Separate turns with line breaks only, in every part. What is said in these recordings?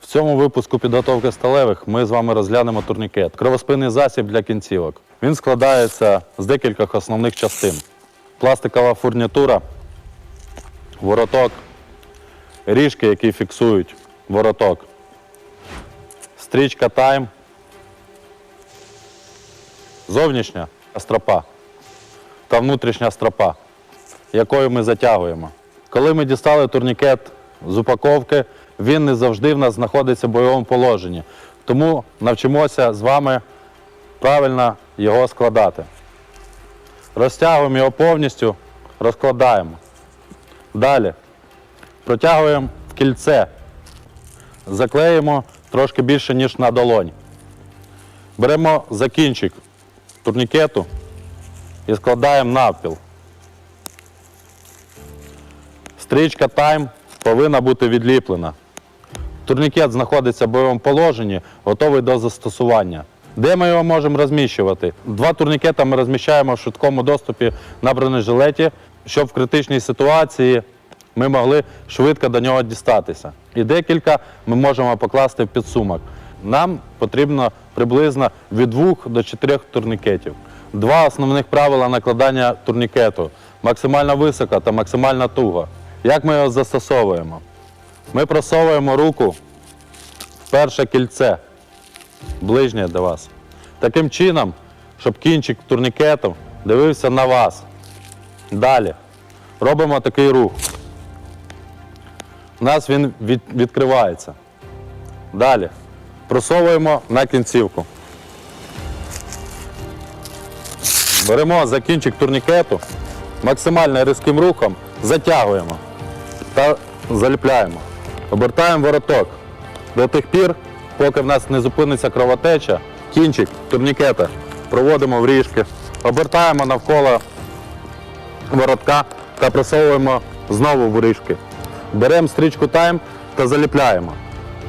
В цьому випуску підготовки сталевих ми з вами розглянемо турнікет. Кровоспинний засіб для кінцівок. Він складається з декількох основних частин: пластикова фурнітура, вороток, ріжки, які фіксують вороток, стрічка тайм, зовнішня стропа та внутрішня стропа, якою ми затягуємо. Коли ми дістали турнікет з упаковки, він не завжди в нас знаходиться в бойовому положенні. Тому навчимося з вами правильно його складати. Розтягуємо його повністю, розкладаємо. Далі протягуємо в кільце, заклеїмо трошки більше, ніж на долонь. Беремо закінчик турнікету і складаємо навпіл. Стрічка тайм повинна бути відліплена. Турнікет знаходиться в бойовому положенні, готовий до застосування. Де ми його можемо розміщувати? Два турнікета ми розміщаємо в швидкому доступі на бронежилеті, щоб в критичній ситуації ми могли швидко до нього дістатися. І декілька ми можемо покласти в підсумок. Нам потрібно приблизно від двох до чотирьох турнікетів. Два основних правила накладання турнікету максимально високо та максимально туго. Як ми його застосовуємо? Ми просовуємо руку в перше кільце, ближнє до вас. Таким чином, щоб кінчик турнікету дивився на вас. Далі робимо такий рух. У нас він від- відкривається. Далі просовуємо на кінцівку. Беремо за кінчик турнікету, максимально різким рухом затягуємо та заліпляємо. Обертаємо вороток до тих пір, поки в нас не зупиниться кровотеча, кінчик турнікета проводимо в ріжки, обертаємо навколо воротка та просовуємо знову в ріжки. Беремо стрічку тайм та заліпляємо.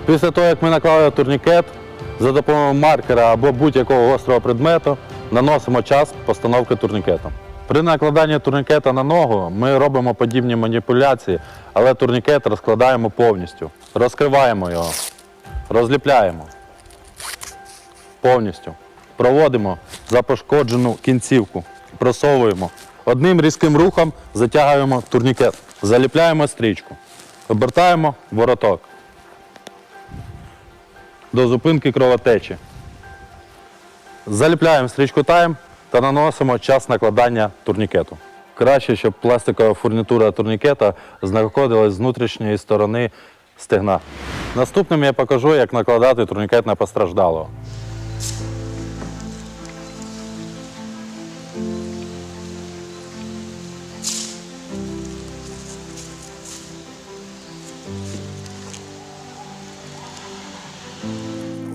Після того, як ми наклали турнікет, за допомогою маркера або будь-якого гострого предмету наносимо час постановки турнікету. При накладанні турнікета на ногу ми робимо подібні маніпуляції, але турнікет розкладаємо повністю. Розкриваємо його, розліпляємо повністю. Проводимо за пошкоджену кінцівку, просовуємо. Одним різким рухом затягуємо турнікет, заліпляємо стрічку, обертаємо вороток до зупинки кровотечі. Заліпляємо стрічку тайм та наносимо час накладання турнікету. Краще, щоб пластикова фурнітура турнікета знаходилась з внутрішньої сторони стегна. Наступним я покажу, як накладати турнікет на постраждалого.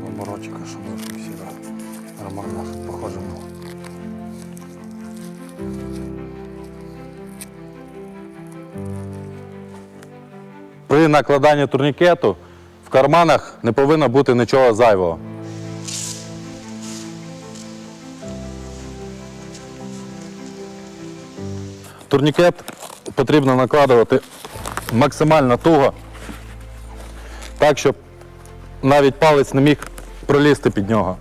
Оборотика, щоб.
При накладанні турнікету в карманах не повинно бути нічого зайвого. Турнікет потрібно накладувати максимально туго, так, щоб навіть палець не міг пролізти під нього.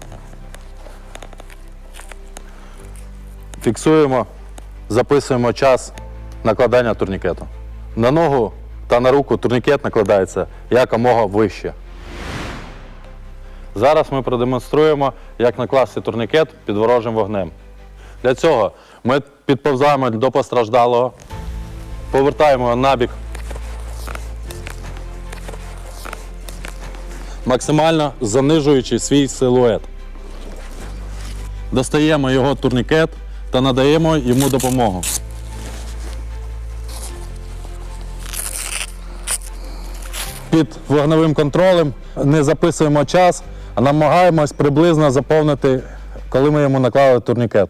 Фіксуємо, записуємо час накладання турнікету. На ногу та на руку турнікет накладається якомога вище. Зараз ми продемонструємо, як накласти турнікет під ворожим вогнем. Для цього ми підповзаємо до постраждалого, повертаємо набік, максимально занижуючи свій силует. Достаємо його турнікет та надаємо йому допомогу. Під вогневим контролем не записуємо час, а намагаємось приблизно заповнити коли ми йому наклали турнікет.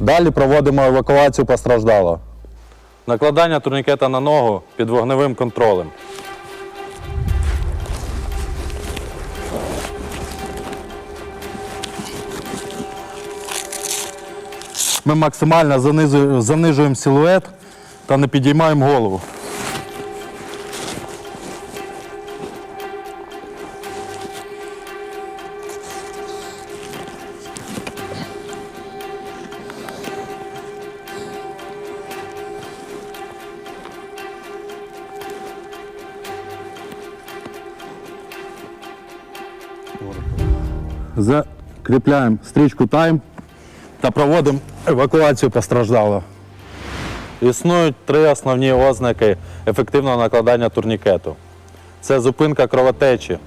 Далі проводимо евакуацію постраждалого. Накладання турнікета на ногу під вогневим контролем. Ми максимально занизу- занижуємо силует та не підіймаємо голову. Закріпляємо стрічку тайм та проводимо евакуацію постраждалого. Існують три основні ознаки ефективного накладання турнікету: це зупинка кровотечі,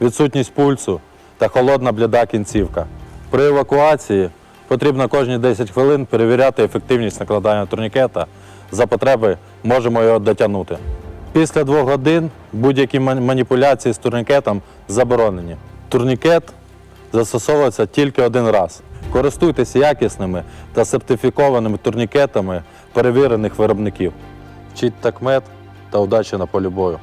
відсутність пульсу та холодна бліда кінцівка. При евакуації потрібно кожні 10 хвилин перевіряти ефективність накладання турнікета. За потреби можемо його дотягнути. Після двох годин будь-які маніпуляції з турнікетом заборонені. Турнікет застосовується тільки один раз. Користуйтеся якісними та сертифікованими турнікетами перевірених виробників. Вчіть такмет та удачі на полі бою.